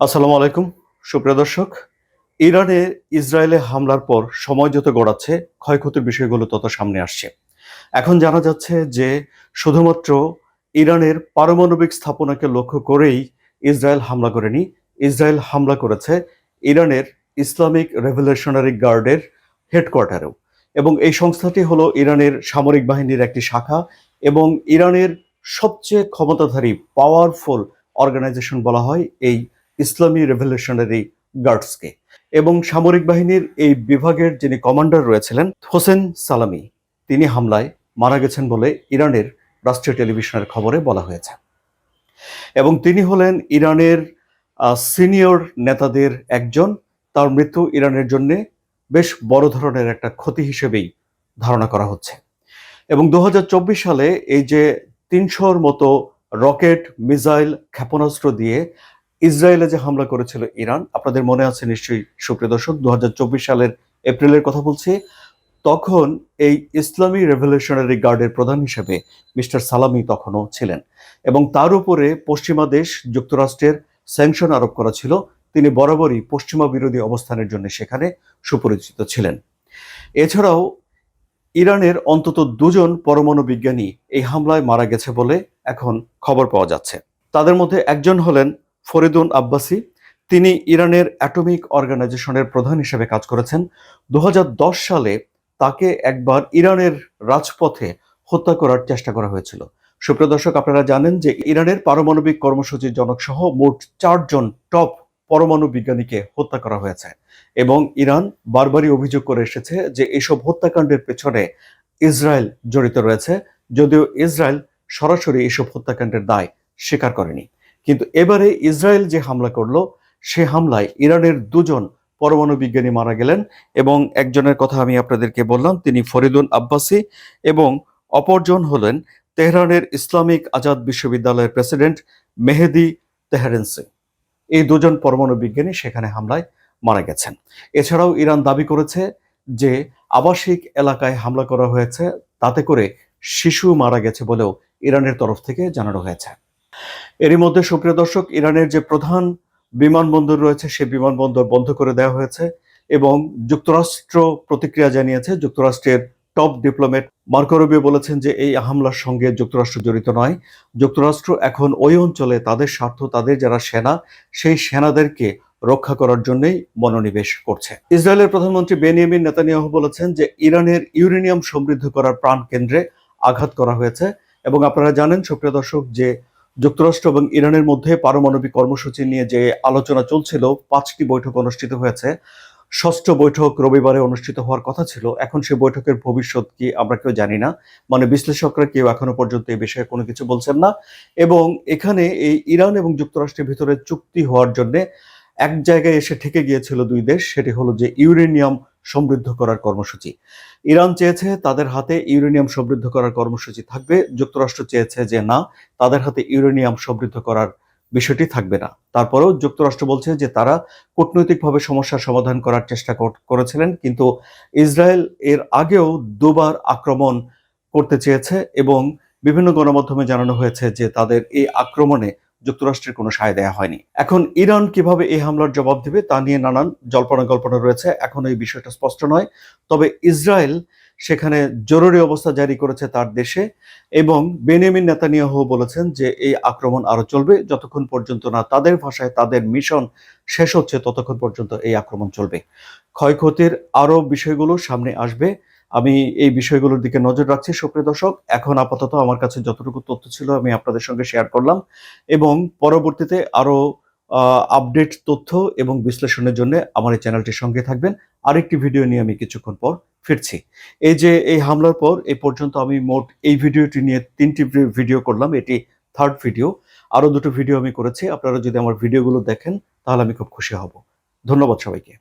আসসালামু আলাইকুম, সুপ্রিয় দর্শক। ইরানে ইসরায়েলে হামলার পর সময় যত গড়াচ্ছে, ক্ষয়ক্ষতির বিষয়গুলো তত সামনে আসছে। এখন জানা যাচ্ছে যে, শুধুমাত্র ইরানের পারমাণবিক স্থাপনাকে লক্ষ্য করেই ইসরায়েল হামলা করেনি। ইসরায়েল হামলা করেছে ইরানের ইসলামিক রেভলিউশনারি গার্ডের হেডকোয়ার্টারেও। এবং এই সংস্থাটি হলো ইরানের সামরিক বাহিনীর একটি শাখা এবং ইরানের সবচেয়ে ক্ষমতাধারী, পাওয়ারফুল অর্গানাইজেশন বলা হয় এই ইসলামী রেভলিউশনারি গার্ডসকে। এবং সামরিক বাহিনীর এই বিভাগের যিনি কমান্ডার রয়েছিলেন, হোসেন সালামি, তিনি হামলায় মারা গেছেন বলে ইরানের রাষ্ট্রীয় টেলিভিশনের খবরে বলা হয়েছে। এবং তিনি হলেন ইরানের সিনিয়র নেতাদের একজন। তার মৃত্যু ইরানের জন্য বেশ বড় ধরনের একটা ক্ষতি হিসেবেই ধারণা করা হচ্ছে। এবং দু হাজার চব্বিশ সালে এই যে তিনশোর মতো রকেট, মিসাইল ক্ষেপণাস্ত্র দিয়ে ইসরায়েলে যে হামলা করেছিল ইরান, আপনাদের মনে আছে নিশ্চয়ই, সুপ্রিয় দর্শক দু সালের এপ্রিলের কথা বলছি। তখন এই ইসলামী রেভলিউশনারি গার্ডের প্রধান হিসেবে মিস্টার সালামি তখনও ছিলেন এবং তার উপরে পশ্চিমা দেশ যুক্তরাষ্ট্রের স্যাংশন আরোপ করা ছিল। তিনি বরাবরই পশ্চিমা বিরোধী অবস্থানের জন্য সেখানে সুপরিচিত ছিলেন। এছাড়াও ইরানের অন্তত দুজন পরমাণু বিজ্ঞানী এই হামলায় মারা গেছে বলে এখন খবর পাওয়া যাচ্ছে। তাদের মধ্যে একজন হলেন ফরিদুন আব্বাসি, তিনি ইরানের অ্যাটমিক অর্গানাইজেশনের প্রধান হিসেবে কাজ করেছেন। দু হাজার দশ সালে তাকে একবার ইরানের রাজপথে হত্যা করার চেষ্টা করা হয়েছিল। সুপ্রিয় দর্শক, আপনারা জানেন যে ইরানের পারমাণবিক কর্মসূচির জনক সহ মোট চারজন টপ পরমাণু বিজ্ঞানীকে হত্যা করা হয়েছে এবং ইরান বারবারই অভিযোগ করে এসেছে যে এইসব হত্যাকাণ্ডের পেছনে ইসরায়েল জড়িত রয়েছে। যদিও ইসরায়েল সরাসরি এইসব হত্যাকাণ্ডের দায় স্বীকার করেনি। কিন্তু এবারে ইসরায়েল যে হামলা করল, সে হামলায় ইরানের দুজন পরমাণু বিজ্ঞানী মারা গেলেন এবং একজনের কথা আমি আপনাদেরকে বললাম, তিনি ফরিদুন আব্বাসি এবং অপরজন হলেন তেহরানের ইসলামিক আজাদ বিশ্ববিদ্যালয়ের প্রেসিডেন্ট মেহেদি তেহরেন্সি। এই দুজন পরমাণু বিজ্ঞানী সেখানে হামলায় মারা গেছেন। এছাড়াও ইরান দাবি করেছে যে আবাসিক এলাকায় হামলা করা হয়েছে, তাতে করে শিশু মারা গেছে বলেও ইরানের তরফ থেকে জানানো হয়েছে। এরই মধ্যে, সুপ্রিয় দর্শক, ইরানের যে প্রধান বিমানবন্দর রয়েছে, সে বিমানবন্দর বন্ধ করে দেওয়া হয়েছে এবং যুক্তরাষ্ট্র প্রতিক্রিয়া জানিয়েছে। যুক্তরাষ্ট্রের টপ ডিপ্লোমেট মার্কো রুবিও বলেছেন যে, এই হামলার সঙ্গে যুক্তরাষ্ট্র জড়িত নয়। যুক্তরাষ্ট্র এখন ওই অঞ্চলে তাদের স্বার্থ, তাদের যারা সেনা, সেই সেনাদেরকে রক্ষা করার জন্যই মনোনিবেশ করছে। ইসরায়েলের প্রধানমন্ত্রী বেনিয়ামিন নেতানিয়াহু বলেছেন যে, ইরানের ইউরেনিয়াম সমৃদ্ধ করার প্রাণ কেন্দ্রে আঘাত করা হয়েছে। এবং আপনারা জানেন, সুপ্রিয় দর্শক, যে যুক্তরাষ্ট্র এবং ইরানের মধ্যে পারমাণবিক কর্মসূচি নিয়ে যে আলোচনা চলছিল, পাঁচটি বৈঠক অনুষ্ঠিত হয়েছে। ষষ্ঠ বৈঠক রবিবারে অনুষ্ঠিত হওয়ার কথা ছিল। এখন সে বৈঠকের ভবিষ্যৎ কি আমরা কেউ জানি না। মানে বিশ্লেষকরা কেউ এখনও পর্যন্ত এই বিষয়ে কোনো কিছু বলছেন না। এবং এখানে এই ইরান এবং যুক্তরাষ্ট্রের ভিতরে চুক্তি হওয়ার জন্য এক জায়গায় এসে ঠেকে গিয়েছিল দুই দেশ। সেটি হলো যে ইউরেনিয়াম সমৃদ্ধ করার কর্মসূচি। ইরান চেয়েছে তাদের হাতে ইউরেনিয়াম সমৃদ্ধ করার কর্মসূচি থাকবে। যুক্তরাষ্ট্র চেয়েছে যে না, তাদের হাতে ইউরেনিয়াম সমৃদ্ধ করার বিষয়টি থাকবে না। তারপরেও যুক্তরাষ্ট্র বলছে যে তারা কূটনৈতিকভাবে সমস্যার সমাধান করার চেষ্টা করেছিলেন, কিন্তু ইসরায়েল এর আগেও দুবার আক্রমণ করতে চেয়েছে এবং বিভিন্ন গণমাধ্যমে জানানো হয়েছে যে তাদের এই আক্রমণে যুক্তরাষ্ট্রের কোনো সায় দেয়া হয়নি। এখন ইরান কীভাবে এই হামলার জবাব দেবে তা নিয়ে নানান জল্পনা কল্পনা রয়েছে। এখন এই বিষয়টা স্পষ্ট নয়। তবে ইসরায়েল সেখানে জরুরি অবস্থা জারি করেছে তার দেশে এবং বেনিয়ামিন নেতানিয়াহু বলেছেন যে এই আক্রমণ আরও চলবে। যতক্ষণ পর্যন্ত না তাদের ভাষায় তাদের মিশন শেষ হচ্ছে, ততক্ষণ পর্যন্ত এই আক্রমণ চলবে। ক্ষয়ক্ষতির আরও বিষয়গুলো সামনে আসবে। আমি এই বিষয়গুলোর দিকে নজর রাখছি। সুপ্রিয় দর্শক, এখন আপাতত আমার কাছে যতটুকু তথ্য ছিল আমি আপনাদের সঙ্গে শেয়ার করলাম এবং পরবর্তীতে আরও আপডেট তথ্য এবং বিশ্লেষণের জন্য আমার এই চ্যানেলটির সঙ্গে থাকবেন। আরেকটি ভিডিও নিয়ে আমি কিছুক্ষণ পর ফিরছি। এই যে এই হামলার পর এই পর্যন্ত আমি মোট এই ভিডিওটি নিয়ে তিনটি ভিডিও করলাম। এটি থার্ড ভিডিও আরও দুটো ভিডিও আমি করেছি। আপনারা যদি আমার ভিডিওগুলো দেখেন, তাহলে আমি খুব খুশি হব। ধন্যবাদ সবাইকে।